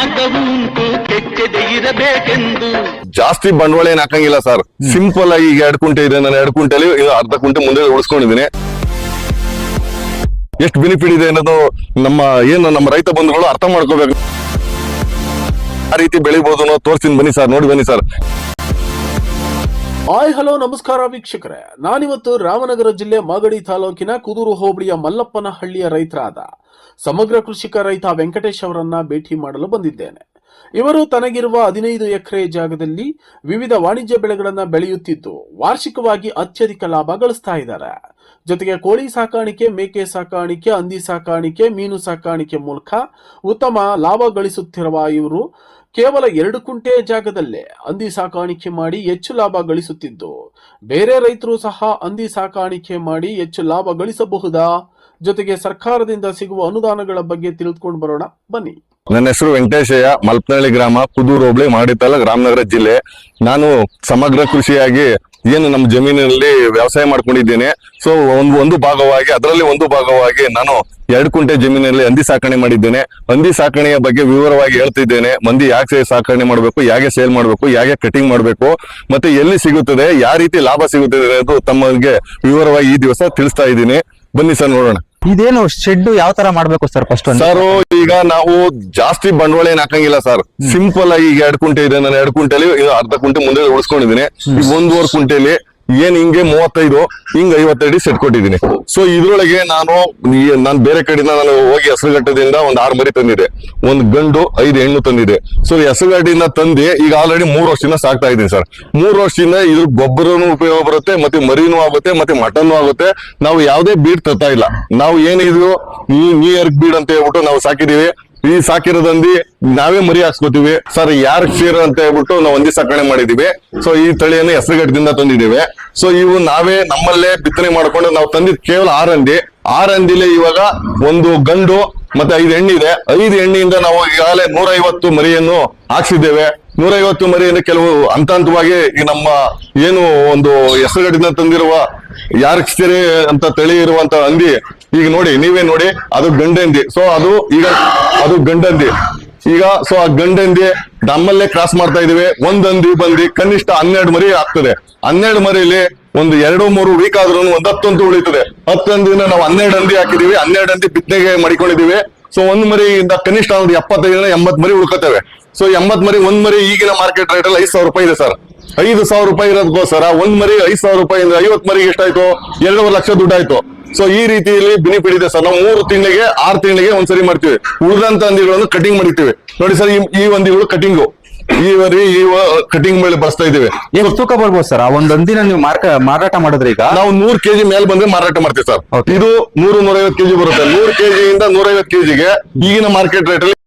ಮಾರ್ಗವು ಉಂಟು ಕೆಚ್ಚದೆ ಇರಬೇಕೆಂದು. ಜಾಸ್ತಿ ಬಂಡವಾಳ ಏನ್ ಹಾಕಂಗಿಲ್ಲ ಸರ್. ಸಿಂಪಲ್ ಆಗಿ ಈಗ ಎರಡು ಕುಂಟೆ ಇದೆ ನಾನು ಎರಡು ಕುಂಟೆಲಿ ಇನ್ನು ಅರ್ಧ ಕುಂಟೆ ಮುಂದೆ ಉಳಿಸ್ಕೊಂಡಿದ್ದೀನಿ. ಎಷ್ಟು ಬೆನಿಫಿಟ್ ಇದೆ ಅನ್ನೋದು ನಮ್ಮ ಏನು ನಮ್ಮ ರೈತ ಬಂಧುಗಳು ಅರ್ಥ ಮಾಡ್ಕೋಬೇಕು. ಆ ರೀತಿ ಬೆಳಿಬಹುದು ಅನ್ನೋ ತೋರಿಸ್ತೀನಿ ಬನ್ನಿ ಸರ್ ನೋಡಿ ಬನ್ನಿ ಸರ್. ಹಾಯ್, ಹಲೋ, ನಮಸ್ಕಾರ ವೀಕ್ಷಕರೇ. ನಾನಿವತ್ತು ರಾಮನಗರ ಜಿಲ್ಲೆ ಮಾಗಡಿ ತಾಲೂಕಿನ ಕುದೂರು ಹೋಬಳಿಯ ಮಲ್ಲಪ್ಪನಹಳ್ಳಿಯ ರೈತರಾದ ಸಮಗ್ರ ಕೃಷಿಕ ರೈತ ವೆಂಕಟೇಶ್ ಅವರನ್ನ ಭೇಟಿ ಮಾಡಲು ಬಂದಿದ್ದೇನೆ. ಇವರು ತನಗಿರುವ ಹದಿನೈದು ಎಕರೆ ಜಾಗದಲ್ಲಿ ವಿವಿಧ ವಾಣಿಜ್ಯ ಬೆಳೆಗಳನ್ನು ಬೆಳೆಯುತ್ತಿದ್ದು, ವಾರ್ಷಿಕವಾಗಿ ಅತ್ಯಧಿಕ ಲಾಭ ಗಳಿಸ್ತಾ ಇದ್ದಾರೆ. ಜೊತೆಗೆ ಕೋಳಿ ಸಾಕಾಣಿಕೆ, ಮೇಕೆ ಸಾಕಾಣಿಕೆ, ಹಂದಿ ಸಾಕಾಣಿಕೆ, ಮೀನು ಸಾಕಾಣಿಕೆ ಮೂಲಕ ಉತ್ತಮ ಲಾಭ ಗಳಿಸುತ್ತಿರುವ ಇವರು ಕೇವಲ ಎರಡು ಕುಂಟೆ ಜಾಗದಲ್ಲೇ ಹಂದಿ ಸಾಕಾಣಿಕೆ ಮಾಡಿ ಹೆಚ್ಚು ಲಾಭ ಗಳಿಸುತ್ತಿದ್ದು, ಬೇರೆ ರೈತರು ಸಹ ಹಂದಿ ಸಾಕಾಣಿಕೆ ಮಾಡಿ ಹೆಚ್ಚು ಲಾಭ ಗಳಿಸಬಹುದಾ? ಜೊತೆಗೆ ಸರ್ಕಾರದಿಂದ ಸಿಗುವ ಅನುದಾನಗಳ ಬಗ್ಗೆ ತಿಳಿದುಕೊಂಡು ಬರೋಣ. ಬನ್ನಿ. ನನ್ನ ಹೆಸರು ವೆಂಕಟೇಶಯ್ಯ, ಮಲ್ಪನಹಳ್ಳಿ ಗ್ರಾಮ ಕುದೂರು ಹೋಬಳಿ ಮಾಡಿತಲ್ಲ ರಾಮನಗರ ಜಿಲ್ಲೆ. ನಾನು ಸಮಗ್ರ ಕೃಷಿಯಾಗಿ ಏನು ನಮ್ಮ ಜಮೀನಿನಲ್ಲಿ ವ್ಯವಸಾಯ ಮಾಡ್ಕೊಂಡಿದ್ದೇನೆ. ಸೊ ಒಂದು ಒಂದು ಭಾಗವಾಗಿ, ಅದರಲ್ಲಿ ಒಂದು ಭಾಗವಾಗಿ ನಾನು ಎರಡು ಕುಂಟೆ ಜಮೀನಿನಲ್ಲಿ ಹಂದಿ ಸಾಕಣೆ ಮಾಡಿದ್ದೇನೆ. ಹಂದಿ ಸಾಕಣೆಯ ಬಗ್ಗೆ ವಿವರವಾಗಿ ಹೇಳ್ತಿದ್ದೇನೆ. ಮಂದಿ ಯಾಕೆ ಸಾಕಣೆ ಮಾಡಬೇಕು ಹೇಗೆ ಸೇಲ್ ಮಾಡಬೇಕು ಹೇಗೆ ಕಟಿಂಗ್ ಮಾಡಬೇಕು, ಮತ್ತೆ ಎಲ್ಲಿ ಸಿಗುತ್ತದೆ, ಯಾವ ರೀತಿ ಲಾಭ ಸಿಗುತ್ತದೆ ಅನ್ನೋದು ತಮಗೆ ವಿವರವಾಗಿ ಈ ದಿವಸ ತಿಳಿಸ್ತಾ ಇದ್ದೀನಿ. ಬನ್ನಿ ಸರ್, ನೋಡೋಣ. ಇದೇನು ಶೆಡ್ ಯಾವ ತರ ಮಾಡ್ಬೇಕು ಸರ್ ಫಸ್ಟ್ ಸರ್ ಈಗ ನಾವು ಜಾಸ್ತಿ ಬಂಡವಾಳ ಏನ್ ಹಾಕಂಗಿಲ್ಲ ಸರ್ ಸಿಂಪಲ್ ಆಗಿ ಈಗ ಎರಡು ಕುಂಟೆ ಇದೆ ನಾನು ಎರಡು ಕುಂಟೆಲಿ ಅರ್ಧ ಕುಂಟೆ ಮುಂದೆ ಉಳಿಸ್ಕೊಂಡಿದ್ದೀನಿ ಈಗ ಒಂದೂವರೆ ಕುಂಟೆಲಿ ಏನ್ ಹಿಂಗೆ ಮೂವತ್ತೈದು, ಹಿಂಗ್ ಐವತ್ತೈದು ಸೆಟ್ ಕೊಟ್ಟಿದ್ದೀನಿ. ಸೊ ಇದ್ರೊಳಗೆ ನಾನು ನಾನು ಬೇರೆ ಕಡೆಯಿಂದ ನಾನು ಹೋಗಿ ಹೆಸರುಘಟ್ಟದಿಂದ ಒಂದ್ ಆರು ಮರಿ ತಂದಿದೆ. ಒಂದ್ ಗಂಡು, ಐದು ಹೆಣ್ಣು ತಂದಿದೆ. ಸೊ ಹೆಸರುಘಟ್ಟಿಂದ ತಂದಿ ಈಗ ಆಲ್ರೆಡಿ ಮೂರು ವರ್ಷದಿಂದ ಸಾಕ್ತಾ ಇದ್ದೀನಿ ಸರ್. ಮೂರು ವರ್ಷದಿಂದ ಇದ್ರ ಗೊಬ್ಬರನು ಉಪಯೋಗ ಬರುತ್ತೆ, ಮತ್ತೆ ಮರಿನೂ ಆಗುತ್ತೆ, ಮತ್ತೆ ಮಟನ್ ಆಗುತ್ತೆ. ನಾವು ಯಾವುದೇ ಬೀಡ್ ತರ್ತಾ ಇಲ್ಲ. ನಾವು ಏನಿದ್ರು ನ್ಯೂ ಇಯರ್ ಬೀಡ್ ಅಂತ ಹೇಳ್ಬಿಟ್ಟು ನಾವು ಸಾಕಿದೀವಿ ಈ ಸಾಕಿರೋದಂದಿ ನಾವೇ ಮರಿ ಹಾಕ್ಸ್ಕೊತೀವಿ. ಸರ್ ಯಾರ್ ಕ್ಷೀರ ಅಂತ ಹೇಳ್ಬಿಟ್ಟು ನಾವು ಒಂದಿ ಸಾಕಣೆ ಮಾಡಿದೀವಿ. ಸೊ ಈ ತಳಿಯನ್ನು ಹೆಸರುಗಟ್ಟದಿಂದ ತಂದಿದ್ದೇವೆ. ಸೊ ಇವು ನಾವೇ ನಮ್ಮಲ್ಲೇ ಬಿತ್ತನೆ ಮಾಡ್ಕೊಂಡು ನಾವು ತಂದಿದ್ ಕೇವಲ ಆರ್ ಹಂದಿ. ಆರ್ ಹಂದಿಲೆ ಇವಾಗ ಒಂದು ಗಂಡು ಮತ್ತೆ ಐದು ಹೆಣ್ಣಿದೆ. ಐದು ಹೆಣ್ಣಿಂದ ನಾವು ಈಗಾಗಲೇ ನೂರೈವತ್ತು ಮರಿಯನ್ನು ಹಾಕ್ಸಿದ್ದೇವೆ. ನೂರೈವತ್ತು ಮರಿಯನ್ನು ಕೆಲವು ಹಂತ ಹಂತವಾಗಿ ಈ ನಮ್ಮ ಏನು ಒಂದು ಹೆಸರುಗಟ್ಟಿಂದ ತಂದಿರುವ ಯಾರ್ಕ್ಸ್ಟರಿ ಅಂತ ತಳಿ ಇರುವಂತ ಹಂದಿ ಈಗ ನೋಡಿ, ನೀವೇ ನೋಡಿ, ಅದು ಗಂಡಂದಿ. ಸೊ ಅದು ಈಗ, ಅದು ಗಂಡಂದಿ. ಈಗ ಸೊ ಆ ಗಂಡಂದಿ ನಮ್ಮಲ್ಲೇ ಕ್ರಾಸ್ ಮಾಡ್ತಾ ಇದೀವಿ ಒಂದ್ ಬಂದಿ, ಕನಿಷ್ಠ ಹನ್ನೆರಡು ಮರಿ ಆಗ್ತದೆ. ಹನ್ನೆರಡು ಮರಿಲಿ ಒಂದು ಎರಡು ಮೂರು ವೀಕ್ ಆದ್ರೂ ಒಂದ್ ಹತ್ತಂತೂ ಉಳಿತದೆ. ಹತ್ತಂದಿನ ನಾವು ಹನ್ನೆರಡು ಅಂದಿ ಹಾಕಿದೀವಿ. ಹನ್ನೆರಡು ಹಂದಿ ಬಿತ್ತನೆಗೆ ಮಾಡಿಕೊಂಡಿದೀವಿ. ಸೊ ಒಂದ್ ಮರಿಯಿಂದ ಕನಿಷ್ಠ ಒಂದು ಎಪ್ಪತ್ತೈದರಿಂದ ಎಂಬತ್ ಮರಿ ಉಳ್ಕೊತೇವೆ. ಸೊ ಎಂಬತ್ ಮರಿ, ಒಂದ್ ಮರಿ ಈಗಿನ ಮಾರ್ಕೆಟ್ ರೇಟ್ ಅಲ್ಲಿ ಐದು ಸಾವಿರ ರೂಪಾಯಿ ಇದೆ ಸರ್. ಐದು ಸಾವಿರ ರೂಪಾಯಿ ಇರೋದಕ್ಕೋಸ್ಕರ ಒಂದ್ ಮರಿ ಐದು ಸಾವಿರ ರೂಪಾಯಿ ಅಂದ್ರೆ ಐವತ್ ಮರಿಗೆ ಎಷ್ಟಾಯ್ತು? ಎರಡೂವರೆ ಲಕ್ಷ ದುಡ್ಡಾಯ್ತು. ಸೊ ಈ ರೀತಿಯಲ್ಲಿ ಬೆನಿಫಿಟ್ ಇದೆ ಸರ್ ನಾವು ಮೂರು ತಿಂಗಳಿಗೆ ಆರು ತಿಂಗಳಿಗೆ ಒಂದ್ಸರಿ ಮಾಡ್ತೀವಿ. ಉಳಿದಂತ ಹಂದಿಗಳನ್ನು ಕಟಿಂಗ್ ಮಾಡಿರ್ತೀವಿ. ನೋಡಿ ಸರ್ ಈ- ಈ ಹಂದಿಗಳು ಕಟಿಂಗು ಈ ವರಿ ಈ ಕಟಿಂಗ್ ಮೇಲೆ ಬಳಸ್ತಾ ಇದೀವಿ ಎಷ್ಟು ತೂಕ ಬರ್ಬೋದು ಸರ್ ಆ ಒಂದ್ ಹಂದಿನ ನೀವು ಮಾರ್ಕ ಮಾರಾಟ ಮಾಡಿದ್ರೆ ಈಗ? ನಾವು ನೂರ್ ಕೆಜಿ ಮೇಲೆ ಬಂದ್ರೆ ಮಾರಾಟ ಮಾಡ್ತೀವಿ ಸರ್. ಇದು ನೂರು ನೂರೈವತ್ತು ಕೆಜಿ ಬರುತ್ತೆ. ನೂರ್ ಕೆಜಿ ಇಂದ ನೂರೈವತ್ತು ಕೆಜಿಗೆ ಈಗಿನ ಮಾರ್ಕೆಟ್ ರೇಟ್ ಅಲ್ಲಿ